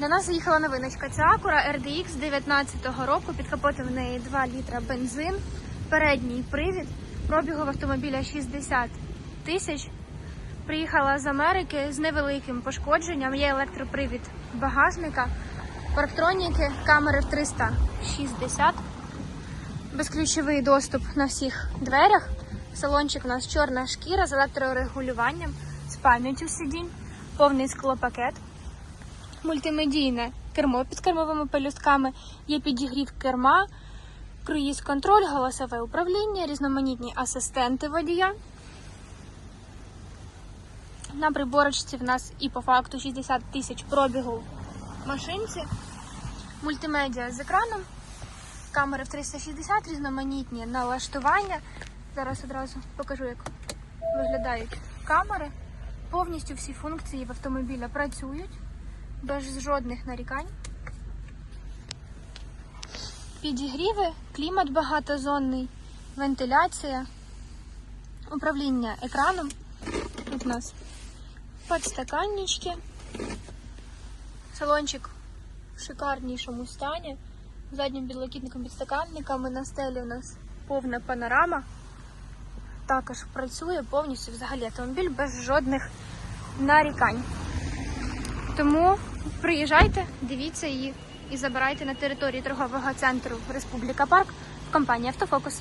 До нас заїхала новиночка. Це Acura RDX 19-го року. Під капотом в неї 2 літра бензин, передній привід, пробігу в автомобіля 60 тисяч. Приїхала з Америки з невеликим пошкодженням. Є електропривід багажника, парктроніки, камери в 360, безключовий доступ на всіх дверях. Салончик у нас чорна шкіра з електрорегулюванням, з пам'яттю сидінь, повний склопакет мультимедійне кермо під кермовими пелюстками, є підігрів керма, круїз-контроль, голосове управління, різноманітні асистенти водія. На приборочці в нас і по факту 60 тисяч пробігу машинці, мультимедіа з екраном, камери в 360, різноманітні налаштування. Зараз одразу покажу, як виглядають камери. Повністю всі функції в автомобіля працюють без жодних нарікань. Підігріви, клімат багатозонний, вентиляція, управління екраном. Тут у нас подстаканнички. Салончик в шикарнішому стані. Заднім підлокітником підстаканниками на стелі у нас повна панорама. Також працює повністю взагалі автомобіль без жодних нарікань. Тому приїжджайте, дивіться її і забирайте на території торгового центру Республіка Парк в компанії Автофокус.